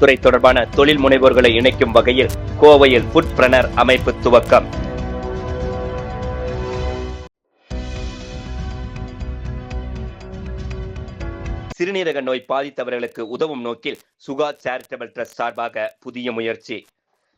தொழில்துறை தொடர்பான தொழில் முனைவோர்களை இணைக்கும் வகையில் கோவையில் ஃபுட் பிரனர் அமைப்பு துவக்கம். சிறுநீரக நோய் பாதித்தவர்களுக்கு உதவும் நோக்கில் சுகா சேரிட்டபிள் ட்ரஸ்ட் சார்பாக புதிய முயற்சி.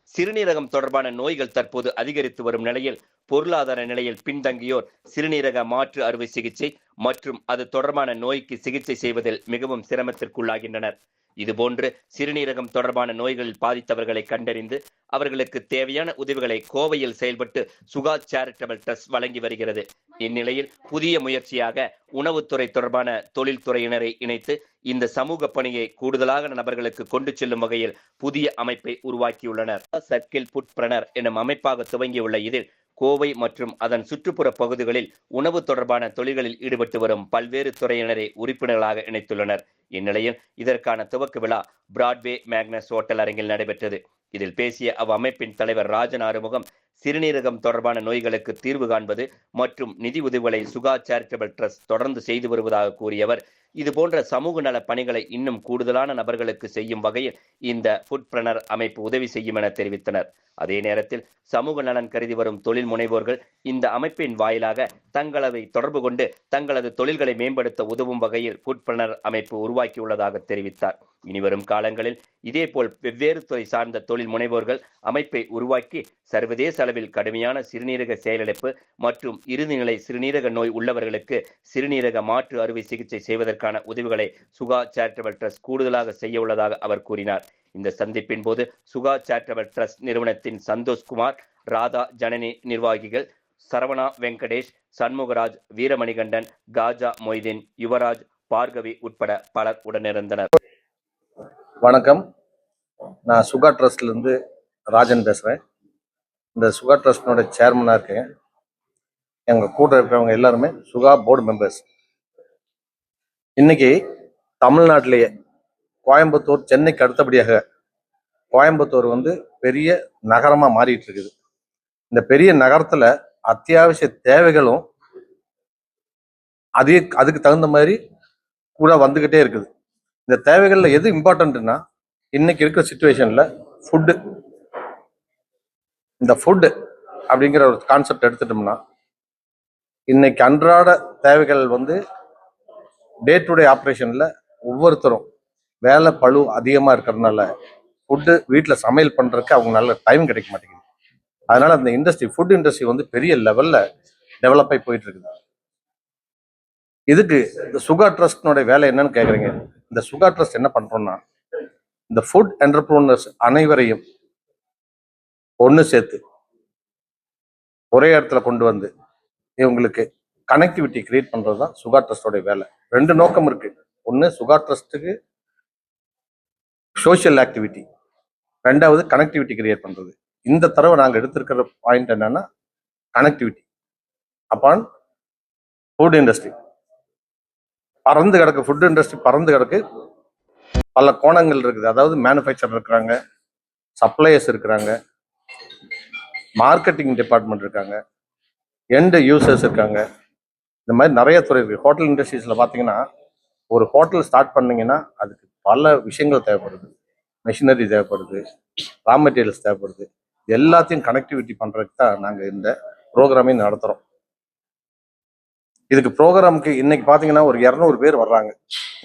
சிறுநீரகம் தொடர்பான நோய்கள் தற்போது அதிகரித்து வரும் நிலையில் பொருளாதார நிலையில் பின்தங்கியோர் சிறுநீரக மாற்று அறுவை சிகிச்சை மற்றும் அது தொடர்பான நோய்க்கு சிகிச்சை செய்வதில் மிகவும் சிரமத்திற்குள்ளாகின்றனர். இதுபோன்று சிறுநீரகம் தொடர்பான நோய்களில் பாதித்தவர்களை கண்டறிந்து அவர்களுக்கு தேவையான உதவிகளை கோவையில் செயல்பட்டு சுகா சேரிட்டபிள் ட்ரஸ்ட் வழங்கி வருகிறது. இந்நிலையில் புதிய முயற்சியாக உணவுத்துறை தொடர்பான தொழில்துறையினரை இணைத்து இந்த சமூக பணியை கூடுதலாக நபர்களுக்கு கொண்டு செல்லும் வகையில் புதிய அமைப்பை உருவாக்கியுள்ளனர். சர்க்கிள் புட் பிரணர் எனும் அமைப்பாக துவங்கியுள்ள இதில் கோவை மற்றும் அதன் சுற்றுப்புற பகுதிகளில் உணவு தொடர்பான தொழில்களில் ஈடுபட்டு வரும் பல்வேறு துறையினரை உறுப்பினர்களாக இணைத்துள்ளனர். இந்நிலையில் இதற்கான துவக்க விழா பிராட்வே மேக்னஸ் ஹோட்டல் அரங்கில் நடைபெற்றது. இதில் பேசிய அவ்வமைப்பின் தலைவர் ராஜன் ஆறுமுகம் சிறுநீரகம் தொடர்பான நோய்களுக்கு தீர்வு காண்பது மற்றும் நிதி உதவிகளை சுகா சேரிட்டபிள் ட்ரஸ்ட் தொடர்ந்து செய்து வருவதாக கூறியவர் இது போன்ற சமூக நல பணிகளை இன்னும் கூடுதலான நபர்களுக்கு செய்யும் வகையில் இந்த ஃபுட் பிரணர் அமைப்பு உதவி செய்யும் என தெரிவித்தனர். அதே நேரத்தில் சமூக நலன் கருதி வரும் தொழில் முனைவோர்கள் இந்த அமைப்பின் வாயிலாக தங்களவை தொடர்பு கொண்டு தங்களது தொழில்களை மேம்படுத்த உதவும் வகையில் ஃபுட் பிரணர் அமைப்பு உருவாக்கியுள்ளதாக தெரிவித்தார். இனிவரும் காலங்களில் இதேபோல் வெவ்வேறு துறை சார்ந்த தொழில் முனைவோர்கள் அமைப்பை உருவாக்கி சர்வதேச அளவில் கடுமையான சிறுநீரக செயலிழப்பு மற்றும் இறுதிநிலை சிறுநீரக நோய் உள்ளவர்களுக்கு சிறுநீரக மாற்று அறுவை சிகிச்சை செய்வதற்கு செய்வதற்கான உதவிகளை சுகா சேரிட்டபிள் ட்ரஸ்ட் கூடுதலாக செய்ய உள்ளதாக அவர் கூறினார். இந்த சந்திப்பின் போது சுகா சேரிட்டபிள் ட்ரஸ்ட் நிறுவனத்தின் சந்தோஷ்குமார் ராதா ஜனனி நிர்வாகிகள் சரவணா வெங்கடேஷ் சண்முகராஜ் வீரமணிகண்டன் காஜா மொய்தீன் யுவராஜ் பார்கவி உட்பட பலர் உடனிருந்தனர். வணக்கம். நான் சுகா ட்ரஸ்ட்லேருந்து ராஜன் பேசுகிறேன் இந்த சுகா ட்ரஸ்டினோட சேர்மனாக இருக்கேன். எங்கள் கூட இருக்கிறவங்க எல்லாருமே சுகா போர்டு மெம்பர்ஸ் இன்னைக்கு தமிழ்நாட்டிலேயே கோயம்புத்தூர் சென்னைக்கு அடுத்தபடியாக கோயம்புத்தூர் வந்து பெரிய நகரமாக மாறிட்டு இருக்குது இந்த பெரிய நகரத்தில் அத்தியாவசிய தேவைகளும் அதே அதுக்கு தகுந்த மாதிரி கூட வந்துக்கிட்டே இருக்குது. இந்த தேவைகளில் எது இம்பார்ட்டன்ட்னா இன்னைக்கு இருக்கிற சுச்சுவேஷனில் ஃபுட்டு இந்த ஃபுட்டு அப்படிங்கிற ஒரு கான்செப்ட் எடுத்துட்டோம்னா இன்னைக்கு அன்றாட தேவைகள் வந்து டே டு டே ஆப்ரேஷனில் ஒவ்வொருத்தரும் வேலை பளு அதிகமாக இருக்கிறதுனால ஃபுட்டு வீட்டில் சமையல் பண்ணுறதுக்கு அவங்க நல்ல டைம் கிடைக்க மாட்டேங்குது. அதனால் அந்த இண்டஸ்ட்ரி ஃபுட் இண்டஸ்ட்ரி வந்து பெரிய லெவலில் டெவலப் ஆகி போயிட்டு இருக்குது. இதுக்கு இந்த சுகா ட்ரஸ்டினுடைய வேலை என்னன்னு கேட்குறீங்க இந்த சுகா ட்ரஸ்ட் என்ன பண்ணுறோன்னா இந்த ஃபுட் என்டர்பிரோனர்ஸ் அனைவரையும் ஒன்று சேர்த்து ஒரே இடத்துல கொண்டு வந்து இவங்களுக்கு கனெக்டிவிட்டி கிரியேட் பண்ணுறது தான் சுகா ட்ரஸ்டோடைய வேலை. ரெண்டு நோக்கம் இருக்குது ஒன்று சுகா ட்ரஸ்ட்டுக்கு சோஷியல் ஆக்டிவிட்டி ரெண்டாவது கனெக்டிவிட்டி கிரியேட் பண்ணுறது இந்த தடவை நாங்கள் எடுத்திருக்கிற பாயிண்ட் என்னன்னா கனெக்டிவிட்டி அப்பான் ஃபுட் இண்டஸ்ட்ரி பறந்து கிடக்கு ஃபுட் இண்டஸ்ட்ரி பறந்து கிடக்கு. பல கோணங்கள் இருக்குது. அதாவது மேனுஃபேக்சர் இருக்கிறாங்க சப்ளையர்ஸ் இருக்கிறாங்க மார்க்கெட்டிங் டிபார்ட்மெண்ட் இருக்காங்க எண்டு யூசர்ஸ் இருக்காங்க. இந்த மாதிரி நிறைய துறை இருக்குது ஹோட்டல் இண்டஸ்ட்ரீஸில் பார்த்தீங்கன்னா ஒரு ஹோட்டல் ஸ்டார்ட் பண்ணிங்கன்னா அதுக்கு பல விஷயங்கள் தேவைப்படுது. மெஷினரி தேவைப்படுது. ரா மெட்டீரியல்ஸ் தேவைப்படுது. எல்லாத்தையும் கனெக்டிவிட்டி பண்ணுறதுக்கு தான் நாங்கள் இந்த ப்ரோக்ராமே நடத்துகிறோம் இதுக்கு ப்ரோக்ராமுக்கு இன்னைக்கு பார்த்தீங்கன்னா ஒரு இரநூறு பேர் வர்றாங்க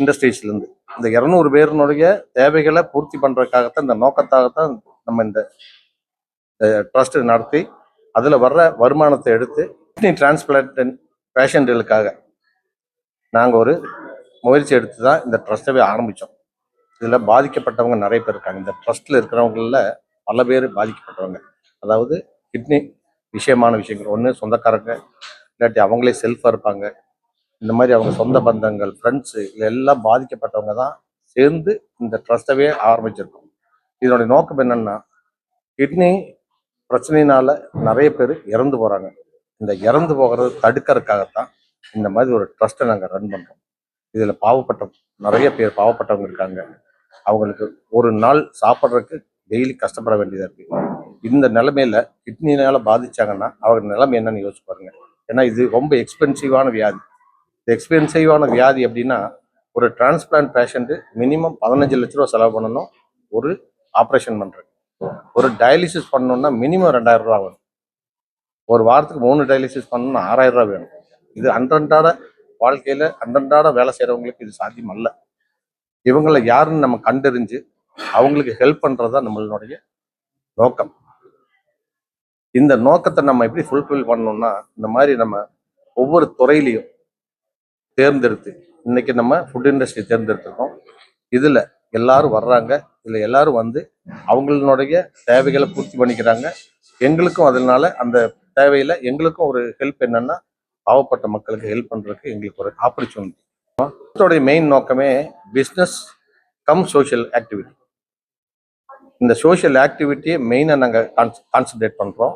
இண்டஸ்ட்ரீஸ்லேருந்து இந்த இரநூறு பேருனுடைய தேவைகளை பூர்த்தி பண்ணுறதுக்காகத்தான் இந்த நோக்கத்தாகத்தான் நம்ம இந்த ட்ரஸ்ட் நடத்தி அதில் வர்ற வருமானத்தை எடுத்து கிட்னி டிரான்ஸ்பிளான்ட் பேஷண்ட்டுகளுக்காக நாங்கள் ஒரு முயற்சி எடுத்து தான் இந்த ட்ரஸ்ட்டவே ஆரம்பித்தோம் இதில் பாதிக்கப்பட்டவங்க நிறைய பேர் இருக்காங்க. இந்த ட்ரஸ்ட்டில் இருக்கிறவங்களில் பல பேர் பாதிக்கப்பட்டவங்க. அதாவது கிட்னி விஷயமான விஷயங்கள். ஒன்று சொந்தக்காரங்க இல்லாட்டி அவங்களே செல்ஃபாக இருப்பாங்க. இந்த மாதிரி அவங்க சொந்த பந்தங்கள் ஃப்ரெண்ட்ஸு எல்லாம் பாதிக்கப்பட்டவங்க தான் சேர்ந்து இந்த ட்ரஸ்ட்டவே ஆரம்பிச்சிருக்கோம். இதனுடைய நோக்கம் என்னன்னா கிட்னி பிரச்சனையினால நிறைய பேர் இறந்து போகிறாங்க இந்த இறந்து போகிறத தடுக்கிறதுக்காகத்தான் இந்த மாதிரி ஒரு ட்ரஸ்ட்டை நாங்கள் ரன் பண்ணுறோம் இதில் பாவப்பட்ட நிறைய பேர் பாவப்பட்டவங்க இருக்காங்க. அவங்களுக்கு ஒரு நாள் சாப்பிட்றதுக்கு டெய்லி கஷ்டப்பட வேண்டியதாக இருக்குது இந்த நிலமையில கிட்னினால பாதிச்சாங்கன்னா அவங்க நிலைமை என்னன்னு யோசிச்சு பாருங்க. ஏன்னா இது ரொம்ப எக்ஸ்பென்சிவான வியாதி. இந்த எக்ஸ்பென்சிவான வியாதி அப்படின்னா ஒரு டிரான்ஸ்பிளான்ட் பேஷண்ட்டு மினிமம் பதினஞ்சு லட்ச ரூபா செலவு பண்ணணும். ஒரு ஆப்ரேஷன் பண்ணுறது ஒரு டயாலிசிஸ் பண்ணணும்னா மினிமம் ரெண்டாயிரம் ரூபா ஆகும். ஒரு வாரத்துக்கு மூணு டயாலிசிஸ் பண்ணணும்னா ஆறாயிரம் ரூபா வேணும். இது அன்றன்றாட வாழ்க்கையில அன்றன்றாட வேலை செய்யறவங்களுக்கு இது சாத்தியம் அல்ல. இவங்களை யாருன்னு நம்ம கண்டறிஞ்சு அவங்களுக்கு ஹெல்ப் பண்றதுதான் நம்மளுடைய நோக்கம். இந்த நோக்கத்தை நம்ம எப்படி ஃபுல்ஃபில் பண்ணணும்னா இந்த மாதிரி நம்ம ஒவ்வொரு துறையிலையும் தேர்ந்தெடுத்து இன்னைக்கு நம்ம ஃபுட் இண்டஸ்ட்ரி தேர்ந்தெடுத்திருக்கோம். இதுல எல்லாரும் வர்றாங்க. இதில் எல்லாரும் வந்து அவங்களுடைய தேவைகளை பூர்த்தி பண்ணிக்கிறாங்க. எங்களுக்கும் அதனால அந்த தேவையில்லை. எங்களுக்கும் ஒரு ஹெல்ப் என்னன்னா பாவப்பட்ட மக்களுக்கு ஹெல்ப் பண்ணுறதுக்கு எங்களுக்கு ஒரு ஆப்பர்ச்சுனிட்டி மெயின் நோக்கமே பிஸ்னஸ் கம் சோஷியல் ஆக்டிவிட்டி இந்த சோஷியல் ஆக்டிவிட்டியை மெயினாக நாங்கள் கான்ஸ் கான்சன்ட்ரேட் பண்ணுறோம்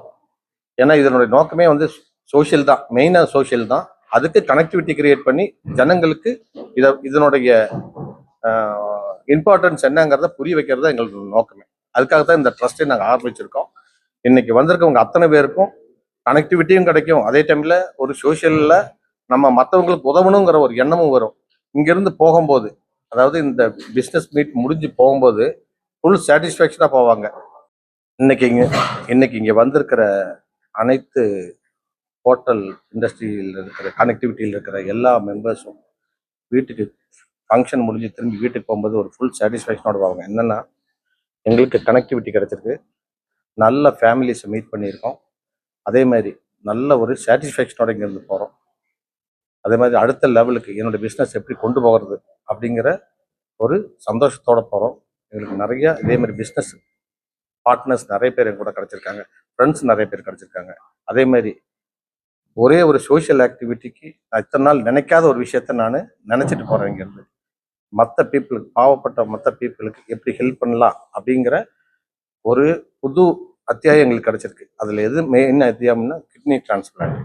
ஏன்னா இதனுடைய நோக்கமே வந்து சோஷியல் தான். மெயினாக சோஷியல் தான். அதுக்கு கனெக்டிவிட்டி கிரியேட் பண்ணி ஜனங்களுக்கு இதை இதனுடைய இம்பார்ட்டன்ஸ் என்னங்கிறத புரிய வைக்கிறது தான் எங்களுக்கு நோக்கமே. அதுக்காக தான் இந்த ட்ரஸ்ட்டை நாங்கள் ஆரம்பிச்சிருக்கோம். இன்னைக்கு வந்திருக்கவங்க அத்தனை பேருக்கும் கனெக்டிவிட்டியும் கிடைக்கும். அதே டைம்ல ஒரு சோஷியலில் நம்ம மற்றவங்களுக்கு உதவணுங்கிற ஒரு எண்ணமும் வரும். இங்கிருந்து போகும்போது அதாவது இந்த பிஸ்னஸ் மீட் முடிஞ்சு போகும்போது ஃபுல் சாட்டிஸ்ஃபேக்ஷனாக போவாங்க. இன்னைக்கு இங்கே இன்னைக்கு இங்கே வந்திருக்கிற அனைத்து ஹோட்டல் இண்டஸ்ட்ரியில் இருக்கிற கனெக்டிவிட்டியில் இருக்கிற எல்லா மெம்பர்ஸும் வீட்டுக்கு ஃபங்க்ஷன் முடிஞ்சு திரும்பி வீட்டுக்கு போகும்போது ஒரு ஃபுல் சாட்டிஸ்ஃபேக்ஷனோட போவாங்க என்னென்னா எங்களுக்கு கனெக்டிவிட்டி கிடைச்சிருக்கு. நல்ல ஃபேமிலிஸை மீட் பண்ணியிருக்கோம். அதே மாதிரி நல்ல ஒரு சாட்டிஸ்ஃபேக்ஷனோட இங்கேருந்து போகிறோம் அதே மாதிரி அடுத்த லெவலுக்கு என்னோட பிஸ்னஸ் எப்படி கொண்டு போகிறது அப்படிங்கிற ஒரு சந்தோஷத்தோடு போகிறோம் எங்களுக்கு நிறையா இதே மாதிரி பிஸ்னஸ் பார்ட்னர்ஸ் நிறைய பேர் எங்க கூட கிடச்சிருக்காங்க. ஃப்ரெண்ட்ஸ் நிறைய பேர் கிடச்சிருக்காங்க. அதே மாதிரி ஒரே ஒரு சோஷியல் ஆக்டிவிட்டிக்கு நான் இத்தனை நாள் நினைக்காத ஒரு விஷயத்த நான் நினச்சிட்டு போகிறேன் இங்கேருந்து. மற்ற பீப்புளுக்கு பாவப்பட்ட மற்ற பீப்புளுக்கு எப்படி ஹெல்ப் பண்ணலாம் அப்படிங்கிற ஒரு புது அத்தியாயம் எங்களுக்கு கிடைச்சிருக்கு. அதில் எது மெயின் அத்தியாயம்னா கிட்னி டிரான்ஸ்பிளான்ட்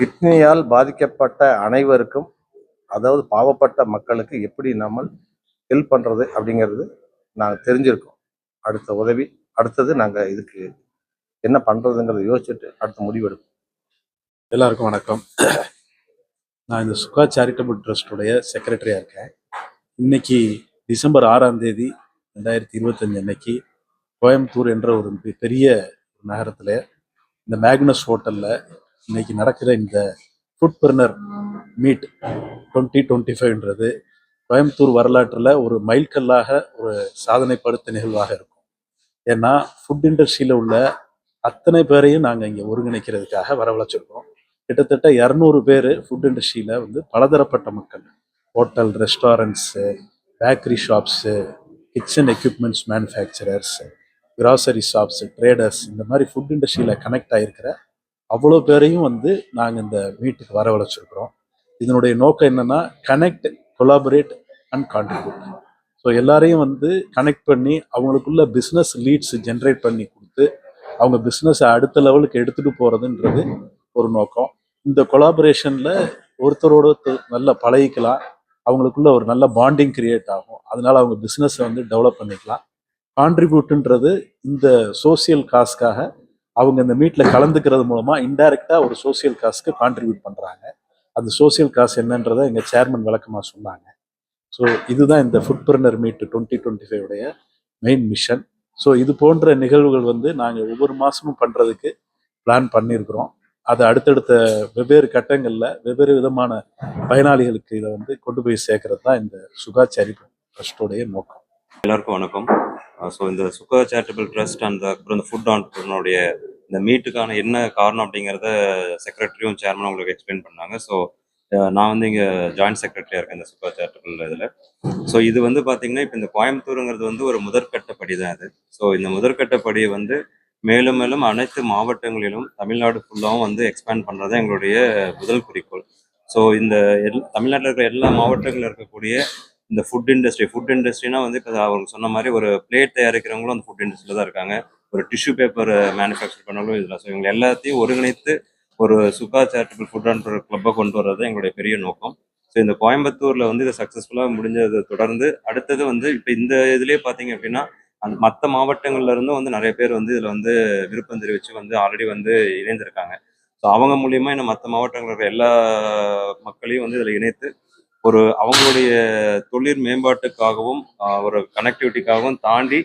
கிட்னியால் பாதிக்கப்பட்ட அனைவருக்கும் அதாவது பாவப்பட்ட மக்களுக்கு எப்படி நம்ம ஹெல்ப் பண்ணுறது அப்படிங்கிறது நாங்கள் தெரிஞ்சிருக்கோம். அடுத்த உதவி அடுத்தது நாங்கள் இதுக்கு என்ன பண்ணுறதுங்கிறத யோசிச்சுட்டு அடுத்த முடிவெடுப்போம். எல்லாருக்கும் வணக்கம். நான் இந்த சுகா சேரிட்டபிள் ட்ரஸ்டுடைய செக்ரட்டரியாக இருக்கேன். இன்னைக்கு டிசம்பர் ஆறாம் தேதி ரெண்டாயிரத்தி இருபத்தஞ்சு அன்னைக்கு கோயம்புத்தூர் என்ற ஒரு பெரிய நகரத்தில் இந்த மேக்னஸ் ஹோட்டலில் இன்னைக்கு நடக்கிற இந்த food burner meet twenty twenty ஃபைவ்ன்றது Coimbatore வரலாற்றில் ஒரு மைல்கல்லாக ஒரு சாதனை படுத்த நிகழ்வாக இருக்கும். ஏன்னா ஃபுட் இண்டஸ்ட்ரியில் உள்ள அத்தனை பேரையும் நாங்கள் இங்கே ஒருங்கிணைக்கிறதுக்காக வரவழைச்சிருக்கோம் கிட்டத்தட்ட இரநூறு பேர் ஃபுட் இண்டஸ்ட்ரியில் வந்து பலதரப்பட்ட மக்கள். Hotel restaurants bakery shops kitchen equipments manufacturers grocery shops traders இந்த மாதிரி ஃபுட் இண்டஸ்ட்ரியில் கனெக்ட் ஆகிருக்கிற அவ்வளோ பேரையும் வந்து நாங்கள் இந்த மீட்டுக்கு வரவழைச்சிருக்கிறோம். இதனுடைய நோக்கம் என்னன்னா connect collaborate and contribute so எல்லாரையும் வந்து கனெக்ட் பண்ணி அவங்களுக்குள்ள பிஸ்னஸ் லீட்ஸ் ஜென்ரேட் பண்ணி கொடுத்து அவங்க பிஸ்னஸை அடுத்த லெவலுக்கு எடுத்துகிட்டு போகிறதுன்றது ஒரு நோக்கம். இந்த கொலாபரேஷனில் ஒருத்தரோட நல்லா பழகிக்கலாம். அவங்களுக்குள்ள ஒரு நல்ல பாண்டிங் கிரியேட் ஆகும். அதனால அவங்க பிஸ்னஸை வந்து டெவலப் பண்ணிக்கலாம். கான்ட்ரிபியூட்டுன்றது இந்த சோசியல் காஸ்க்காக அவங்க இந்த மீட்டில் கலந்துக்கிறது மூலமாக இன்டைரக்டாக ஒரு சோசியல் காஸ்க்கு கான்ட்ரிபியூட் பண்ணுறாங்க அந்த சோசியல் காசு என்னன்றதை எங்கள் சேர்மன் விளக்கமாக சொன்னாங்க. ஸோ இதுதான் இந்த food burner meet twenty twenty five உடைய மெயின் மிஷன் ஸோ இது போன்ற நிகழ்வுகள் வந்து நாங்கள் ஒவ்வொரு மாதமும் பண்ணுறதுக்கு பிளான் பண்ணியிருக்கிறோம். அதை அடுத்தடுத்த வெவ்வேறு கட்டங்களில் வெவ்வேறு விதமான பயனாளிகளுக்கு இதை வந்து கொண்டு போய் சேர்க்கறது தான் இந்த சுகாச்சாரி ட்ரஸ்டோடைய நோக்கம். எல்லாருக்கும் வணக்கம். ஸோ இந்த சுகா சேரிட்டபிள் ட்ரஸ்ட் அண்ட் அப்புறம் இந்த ஃபுட் ஆண்டர்னுடைய இந்த மீட்டுக்கான என்ன காரணம் அப்படிங்கிறத செக்ரட்டரியும் சேர்மனும் உங்களுக்கு எக்ஸ்பிளைன் பண்ணாங்க. ஸோ நான் வந்து இங்கே ஜாயின்ட் செக்ரட்டரியாக இருக்கேன் இந்த சுகா சேரிட்டபிள் இதில். ஸோ இது வந்து பார்த்தீங்கன்னா இப்போ இந்த கோயம்புத்தூருங்கிறது வந்து ஒரு முதற்கட்ட படி தான் இது. ஸோ இந்த முதற்கட்ட படியை வந்து மேலும் மேலும் அனைத்து மாவட்டங்களிலும் தமிழ்நாடு ஃபுல்லாகவும் வந்து எக்ஸ்பேண்ட் பண்ணுறது எங்களுடைய முதல் குறிக்கோள். ஸோ இந்த எல் தமிழ்நாட்டில் இருக்கிற எல்லா மாவட்டங்களில் இருக்கக்கூடிய இந்த ஃபுட் இண்டஸ்ட்ரி ஃபுட் இண்டஸ்ட்ரினா வந்து இப்போ அவங்க சொன்ன மாதிரி ஒரு பிளேட் தயாரிக்கிறவங்களும் அந்த ஃபுட் இண்டஸ்ட்ரியில் தான் இருக்காங்க. ஒரு டிஷ்யூ பேப்பர் மேனுஃபேக்சர் பண்ணவங்களும் இதில் ஸோ இவங்க எல்லாத்தையும் ஒருங்கிணைத்து ஒரு சுகா சேரிட்டபிள் ஃபுட் அண்ட் கிளப்பை கொண்டு வர்றது எங்களுடைய பெரிய நோக்கம். ஸோ இந்த கோயம்புத்தூரில் வந்து இதை சக்ஸஸ்ஃபுல்லாக முடிஞ்சதை தொடர்ந்து அடுத்தது வந்து இப்போ இந்த இதுலேயே பார்த்தீங்க அப்படின்னா அந்த மற்ற மாவட்டங்கள்ல இருந்தும் வந்து நிறைய பேர் வந்து இதில் வந்து விருப்பம் தெரிவித்து வந்து ஆல்ரெடி வந்து இணைந்திருக்காங்க. ஸோ அவங்க மூலியமாக இன்னும் மற்ற மாவட்டங்களில் இருக்கிற எல்லா மக்களையும் வந்து இதில் இணைத்து ஒரு அவங்களுடைய தொழில் மேம்பாட்டுக்காகவும் ஒரு கனெக்டிவிட்டிக்காகவும் தாண்டி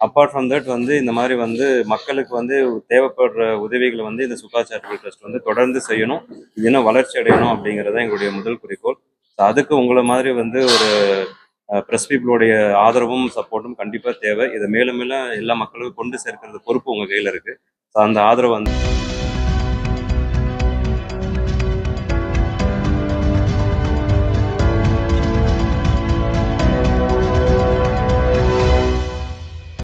அப்பார்ட் ஃப்ரம் தட் வந்து இந்த மாதிரி வந்து மக்களுக்கு வந்து தேவைப்படுற உதவிகளை வந்து இந்த சுகா சேரிட்டபிள் ட்ரஸ்ட் வந்து தொடர்ந்து செய்யணும். இது இன்னும் வளர்ச்சி அடையணும் அப்படிங்கிறது எங்களுடைய முதல் குறிக்கோள். அதுக்கு உங்களை மாதிரி வந்து ஒரு ப்ரெஸ் பீப்புளுடைய ஆதரவும் சப்போர்ட்டும் கண்டிப்பாக தேவை. இதை மேலும் மேலும் எல்லா மக்களுக்கும் கொண்டு சேர்க்கிறது பொறுப்பு உங்கள் கையில் இருக்குது ஸோ அந்த ஆதரவு வந்து